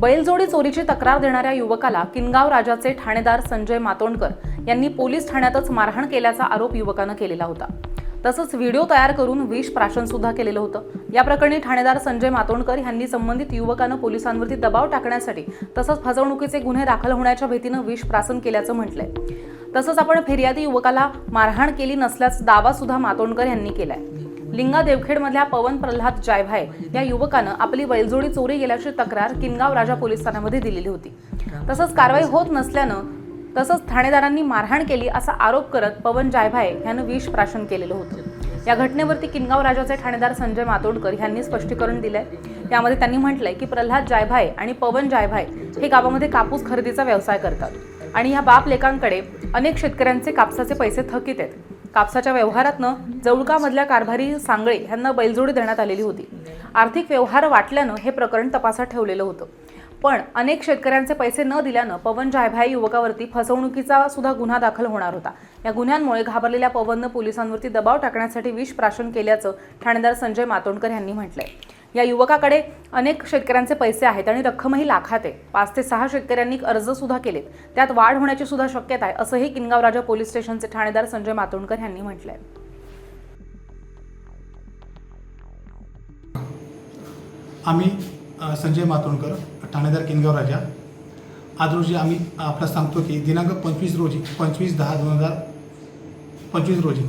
बैलजोडी चोरीची तक्रार देणाऱ्या युवकाला किनगाव राजाचे ठाणेदार संजय मातोंडकर यांनी पोलीस ठाण्यातच मारहाण केल्याचा आरोप युवकानं केलेला होता. तसंच व्हिडिओ तयार करून विष प्राशन सुद्धा केलेलं होतं. या प्रकरणी ठाणेदार संजय मातोंडकर यांनी संबंधित युवकानं पोलिसांवरती दबाव टाकण्यासाठी तसंच फसवणुकीचे गुन्हे दाखल होण्याच्या भीतीनं विष प्राशन केल्याचं म्हटलंय. तसंच आपण फिर्यादी युवकाला मारहाण केली नसल्याचा दावा सुद्धा मातोंडकर यांनी केलाय. लिंगा देवखेडमधल्या पवन प्रल्हाद जायभाय या युवकानं आपली बैलजोडी चोरी गेल्याची तक्रार किनगाव राजा पोलीस ठाण्यामध्ये दिलेली होती. तसंच कारवाई होत नसल्यानं तसंच ठाणेदारांनी मारहाण केली असा आरोप करत पवन जायभाय यानं विष प्राशन केलेलं होतं. या घटनेवरती किनगाव राजाचे ठाणेदार संजय मातोडकर यांनी स्पष्टीकरण दिलंय. यामध्ये त्यांनी म्हटलंय की प्रल्हाद जायभाय आणि पवन जायभाय हे गावामध्ये कापूस खरेदीचा व्यवसाय करतात आणि या बाप लेकांकडे अनेक शेतकऱ्यांचे कापसाचे पैसे थकीत आहेत. कापसाच्या व्यवहारातनं जवळकामधल्या कारभारी सांगळे यांना बैलजोडी देण्यात आलेली होती. आर्थिक व्यवहार वाटल्यानं हे प्रकरण तपासात ठेवलेलं होतं. पण अनेक शेतकऱ्यांचे पैसे न दिल्यानं पवन जायभाई युवकावरती फसवणुकीचा सुद्धा गुन्हा दाखल होणार होता. या गुन्ह्यांमुळे घाबरलेल्या पवननं पोलिसांवरती दबाव टाकण्यासाठी विष प्राशन केल्याचं ठाणेदार संजय मातोंडकर यांनी म्हटलंय. या युवकाकडे अनेक शेतकऱ्यांचे पैसे आहेत आणि रक्कमही लाखात आहे. पाच ते सहा शेतकऱ्यांनी अर्जसुद्धा केलेत. त्यात वाढ होण्याची सुद्धा शक्यता आहे असंही किनगावराजा पोलीस स्टेशनचे ठाणेदार संजय मातोंडकर यांनी म्हटलंय. आम्ही संजय मातोंडकर ठाणेदार किनगाव राजा. आज रोजी आम्ही आपला सांगतो की दिनांक पंचवीस रोजी पंचवीस दहा दोन हजार पंचवीस रोजी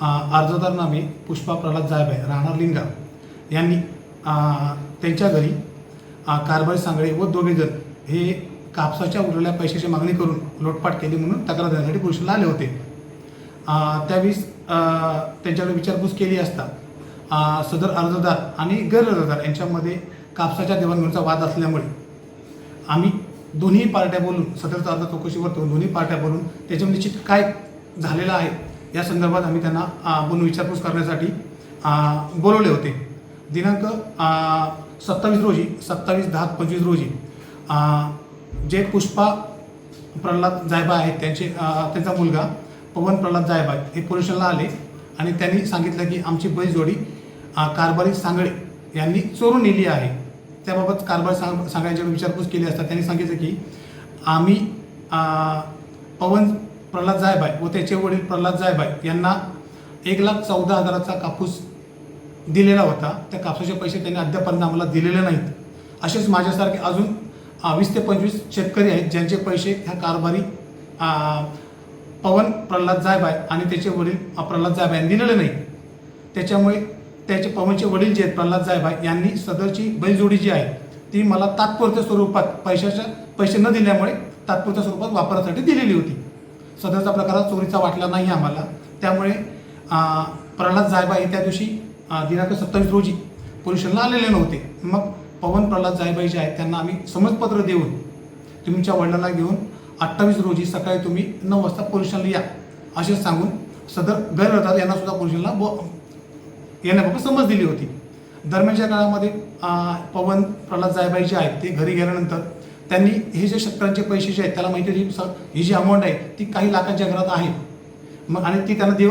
अर्जदार नामे पुष्पा प्रल्हाद जायबाई राहणार लिंगाव. यांनी त्यांच्या घरी कारभारी सांगळे व दोघेजण हे कापसाच्या उरलेल्या पैशाची मागणी करून लोटपाट केली म्हणून तक्रार देण्यासाठी पुरुषाला आले होते. त्यावेळी त्यांच्याकडे विचारपूस केली असता सदर अर्जदार आणि गैर अर्जदार यांच्यामध्ये कापसाच्या देवाणघेवाणीचा वाद असल्यामुळे आम्ही दोन्ही पार्ट्या बोलून सदरचा अर्ज चौकशीवर ठेवून दोन्ही पार्ट्या बोलून त्याच्यामध्ये निश्चित काय झालेलं आहे या संदर्भात आम्ही त्यांना बोलून विचारपूस करण्यासाठी बोलवले होते. दिनांक सत्तावीस रोजी सत्तावीस दहा पंचवीस रोजी जे पुष्पा प्रल्हाद जायबा आहेत त्यांचे त्यांचा मुलगा पवन प्रल्हाद जायबा हे पोलिशनला आले आणि त्यांनी सांगितलं की आमची बैलजोडी जोडी कारभारी सांगळे यांनी चोरून नेली आहे. त्याबाबत कारभारी सांग सांगण्याच्या विचारपूस केली असता त्यांनी सांगितलं की आम्ही पवन प्रल्हाद जायबाय व त्याचे वडील प्रल्हाद जायबाय यांना एक लाख चौदा हजाराचा कापूस दिलेला होता. त्या कापसाचे पैसे त्यांनी अद्यापर्यंत आम्हाला दिलेले नाहीत. असेच माझ्यासारखे अजून वीस ते पंचवीस शेतकरी आहेत ज्यांचे पैसे ह्या कारभारी पवन प्रल्हाद जायबाय आणि त्याचे वडील प्रल्हाद जायबाय यांनी दिलेले नाही. त्याच्यामुळे त्याचे पवनचे वडील जे आहेत प्रल्हाद जायबाय यांनी सदरची बैलजोडी जी आहे ती मला तात्पुरत्या स्वरूपात पैशाच्या पैसे न दिल्यामुळे तात्पुरत्या स्वरूपात वापरासाठी दिलेली होती. सदरचा प्रकार हा चोरीचा वाटला नाही आम्हाला. त्यामुळे प्रल्हाद जायबाई त्या दिवशी दिनांक सत्तावीस रोजी पोल्युशनला आलेले नव्हते. मग पवन प्रल्हाद जायबाई जे आहेत त्यांना आम्ही समजपत्र देऊन तुमच्या वडिलांना घेऊन अठ्ठावीस रोजी सकाळी तुम्ही नऊ वाजता पोल्युशनला या असे सांगून सदर गैरहजर यांना सुद्धा ब बो येण्याबाबत समज दिली होती. दरम्यानच्या काळामध्ये पवन प्रल्हाद जायबाई जे आहेत ते घरी गेल्यानंतर त्यांनी हे जे शेतकऱ्यांचे पैसे जे आहेत त्याला माहिती होती स- ही जी अमाऊंट आहे ती काही लाखांच्या घरात आहे. मग आणि ती त्यांना देव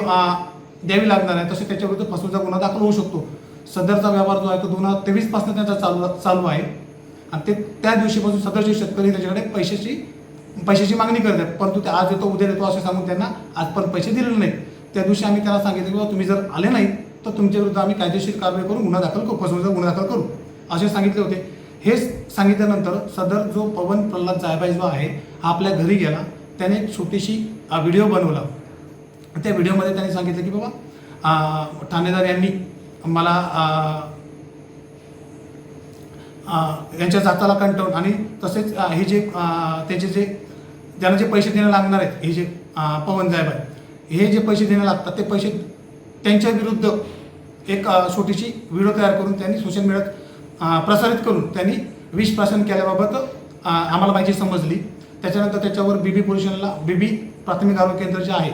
द्यावी लागणार आहे तसे त्याच्याविरुद्ध फसवणूचा गुन्हा दाखल होऊ शकतो. सदरचा व्यवहार जो आहे तो दोन हजार तेवीसपासून त्यांचा चालू चालू आहे. आणि ते त्या दिवशीपासून सदरचे शेतकरी त्याच्याकडे पैशाची पैशाची मागणी करत आहेत. परंतु ते आज येतो उद्या येतो असे सांगून त्यांना आजपर्यंत पैसे दिलेले नाहीत. त्या दिवशी आम्ही त्यांना सांगितलं की बाबा तुम्ही जर आले नाही तर तुमच्याविरुद्ध आम्ही कायदेशीर कारवाई करून गुन्हा दाखल करू फसवणुकीचा गुन्हा दाखल करू. असे सांगितले होते. हेच सांगितल्यानंतर सदर जो पवन प्रल्हाद जायबाई जो आहे हा आपल्या घरी गेला. त्याने एक छोटीशी व्हिडिओ बनवला. त्या व्हिडिओमध्ये त्यांनी सांगितलं की बाबा ठाणेदार यांनी मला यांच्या जाताला कंटाळून आणि तसेच हे जे त्याचे जे ज्यांना जे पैसे देणं लागणार आहेत हे जे पवन पवन जायबाई हे जे पैसे देणं लागतात ते पैसे त्यांच्या विरुद्ध एक छोटीशी व्हिडिओ तयार करून त्यांनी सोशल मीडियात प्रसारित करून त्यांनी विष प्राशन केल्याबाबत आम्हाला माहिती समजली. त्याच्यानंतर त्याच्यावर बीबी पोलिसांना बीबी प्राथमिक आरोग्य केंद्र जे आहे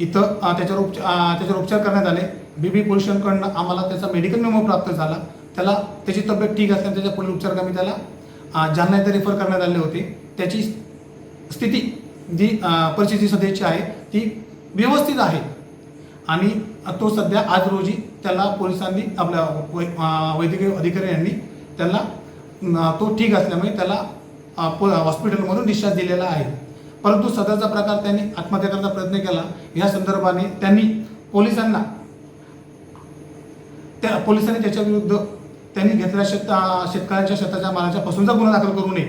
इथं त्याच्यावर उपचार त्याच्यावर उपचार करण्यात आले. बी बी पोलिसांकडनं आम्हाला त्याचा मेडिकल मेमो प्राप्त झाला. त्याला त्याची तब्येत ठीक असल्याने त्याच्या पुढील उपचार कमी त्याला जालना इथं रेफर करण्यात आले होते त्याची स्थिती जी परिस्थिती सध्याची आहे ती व्यवस्थित आहे. आणि तो सध्या आज रोजी त्याला पोलिसांनी आपल्या वै वैद्यकीय अधिकारी यांनी त्याला तो ठीक असल्यामुळे त्याला प- हॉस्पिटलमधून डिस्चार्ज दिलेला आहे. परंतु सदरचा प्रकार त्यांनी आत्महत्या करण्याचा प्रयत्न केला. या संदर्भाने त्यांनी पोलिसांना त्या पोलिसांनी त्याच्या विरुद्ध त्यांनी घेतलेल्या शेत शेतकऱ्यांच्या शेताच्या मालाच्या पासूनचा गुन्हा दाखल करू नये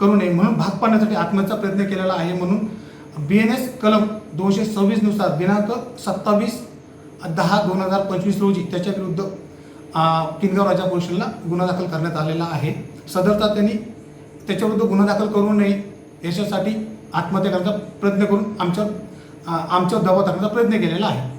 करू नये म्हणून भाग पाडण्यासाठी आत्महत्याचा प्रयत्न केलेला आहे म्हणून बी एन एस कलम दोनशे सव्वीसनुसार दिनांक सत्तावीस दहा दोन हजार पंचवीस रोजी त्याच्या विरुद्ध किनगाव राजा पोलिसांना गुन्हा दाखल करण्यात आलेला आहे. सदरचा त्यांनी त्याच्याविरुद्ध गुन्हा दाखल करू नये याच्यासाठी आत्महत्या करण्याचा प्रयत्न करून आमच्या आमच्यावर दबाव टाकण्याचा प्रयत्न केलेला आहे.